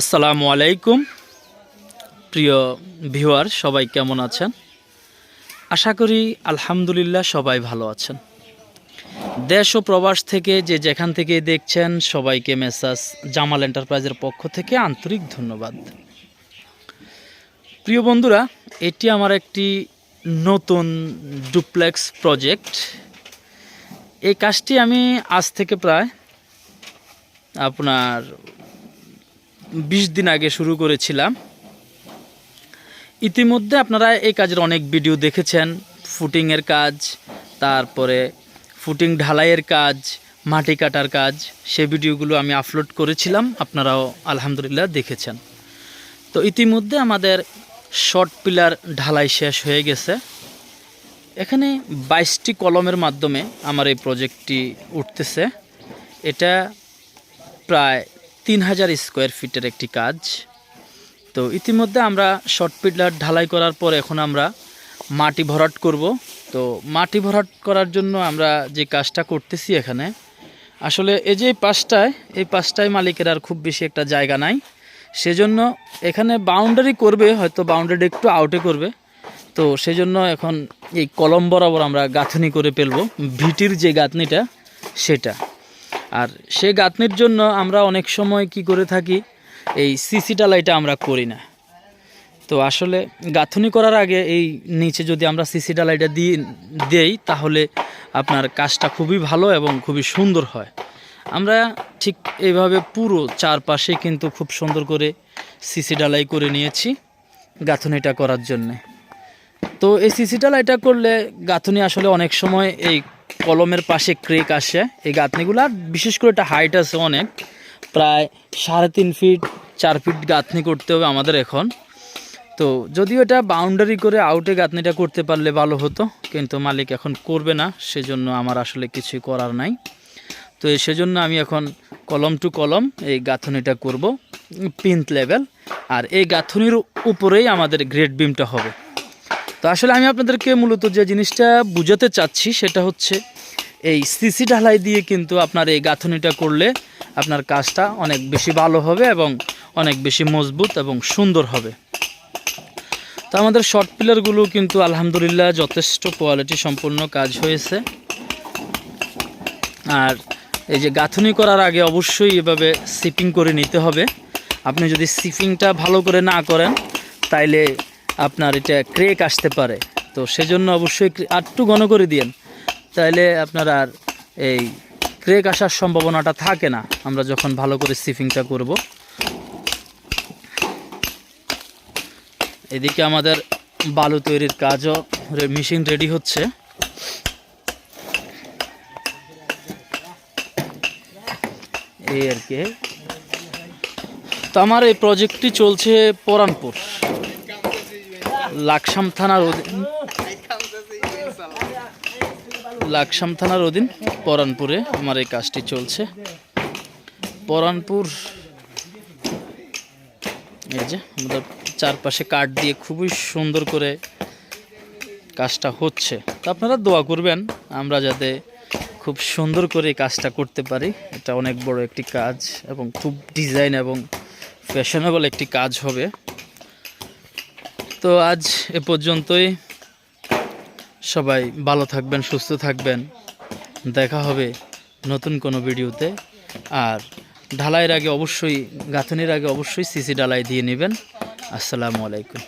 আসসালামু আলাইকুম। প্রিয় ভিউয়ার, সবাই কেমন আছেন? আশা করি আলহামদুলিল্লাহ সবাই ভালো আছেন। দেশ ও প্রবাস থেকে যে যেখান থেকে দেখছেন, সবাইকে মেসাজ জামাল এন্টারপ্রাইজের পক্ষ থেকে আন্তরিক ধন্যবাদ। প্রিয় বন্ধুরা, এটি আমার একটি নতুন ডুপ্লেক্স প্রজেক্ট। এই কাজটি আমি আজ থেকে প্রায় আপনার বিশ দিন আগে শুরু করেছিলাম। ইতিমধ্যে আপনারা এই কাজের অনেক ভিডিও দেখেছেন ফুটিংয়ের কাজ, তারপরে ফুটিং ঢালাইয়ের কাজ, মাটি কাটার কাজ, সে ভিডিওগুলো আমি আপলোড করেছিলাম, আপনারাও আলহামদুলিল্লাহ দেখেছেন। তো ইতিমধ্যে আমাদের শর্ট পিলার ঢালাই শেষ হয়ে গেছে। এখানে বাইশটি কলমের মাধ্যমে আমার এই প্রজেক্টটি উঠতেছে। এটা প্রায় তিন হাজার স্কোয়ার ফিটের একটি কাজ। তো ইতিমধ্যে আমরা শর্ট পিলার ঢালাই করার পর এখন আমরা মাটি ভরাট করব। তো মাটি ভরাট করার জন্য আমরা যে কাজটা করতেছি এখানে, আসলে এই যে পাশটায়, এই পাশটায় মালিকের আর খুব বেশি একটা জায়গা নাই। সেজন্য এখানে বাউন্ডারি করবে, হয়তো বাউন্ডারি একটু আউটে করবে। তো সেজন্য এখন এই কলম বরাবর আমরা গাঁথনি করে ফেলব। ভিটির যে গাঁথনিটা, সেটা। আর সে গাঁথনির জন্য আমরা অনেক সময় কি করে থাকি, এই সিসি ডালাইটা আমরা করি না। তো আসলে গাঁথনি করার আগে এই নিচে যদি আমরা সিসি ডালাইটা দিয়ে, দেই, তাহলে আপনার কাজটা খুবই ভালো এবং খুবই সুন্দর হয়। আমরা ঠিক এইভাবে পুরো চারপাশে কিন্তু খুব সুন্দর করে সিসি ডালাই করে নিয়েছি গাঁথনিটা করার জন্যে। তো এই সিসি ডালাইটা করলে গাঁথনি আসলে অনেক সময় এই কলমের পাশে ক্রেক আসে। এই গাঁথনিগুলো আর বিশেষ করে এটা হাইট আছে অনেক, প্রায় সাড়ে তিন ফিট চার ফিট গাঁথনি করতে হবে আমাদের এখন। তো যদিও এটা বাউন্ডারি করে আউটে গাঁথনিটা করতে পারলে ভালো হতো, কিন্তু মালিক এখন করবে না, সেজন্য আমার আসলে কিছুই করার নাই। তো সেজন্য আমি এখন কলম টু কলম এই গাঁথনিটা করব পিন্থ লেভেল আর এই গাঁথনির উপরেই আমাদের গ্রেড বিমটা হবে। তো আসলে আমি আপনাদেরকে মূলত যে জিনিসটা বুঝাতে চাচ্ছি সেটা হচ্ছে এই সিসি ঢালাই দিয়ে কিন্তু আপনার এই গাঁথনিটা করলে আপনার কাজটা অনেক বেশি ভালো হবে এবং অনেক বেশি মজবুত এবং সুন্দর হবে। তো আমাদের শর্ট পিলারগুলো কিন্তু আলহামদুলিল্লাহ যথেষ্ট কোয়ালিটি সম্পূর্ণ কাজ হয়েছে। আর এই যে গাঁথনি করার আগে অবশ্যই এভাবে সিপিং করে নিতে হবে। আপনি যদি সিপিংটা ভালো করে না করেন, তাইলে আপনার এটা ক্রেক আসতে পারে। তো সেজন্য অবশ্যই আরটু ঘন করে দিন তাইলে আপনার আর এই ক্রেক আসার সম্ভাবনাটা থাকে না। আমরা যখন ভালো করে সিফিংটা করব। এদিকে আমাদের বালু তৈরির কাজও মেশিন রেডি হচ্ছে। এই আর কি। তো আমার এই প্রজেক্টটি চলছে পরানপুর। লাকসাম থানার অধীন লাকসাম থানার অধীন পরানপুরে আমার এই কাজটি চলছে। পরানপুর এই যে আমাদের চারপাশে কাঠ দিয়ে খুবই সুন্দর করে কাজটা হচ্ছে। তো আপনারা দোয়া করবেন, আমরা যাতে খুব সুন্দর করে কাজটা করতে পারি। এটা অনেক বড় একটি কাজ এবং খুব ডিজাইন এবং ফ্যাশনেবল একটি কাজ হবে। তো আজ এ পর্যন্তই। সবাই ভালো থাকবেন, সুস্থ থাকবেন। দেখা হবে নতুন কোনো ভিডিওতে। আর ঢালাইয়ের আগে অবশ্যই, গাঁথনির আগে অবশ্যই সিসি ডালাই দিয়ে নেবেন। আসসালামু আলাইকুম।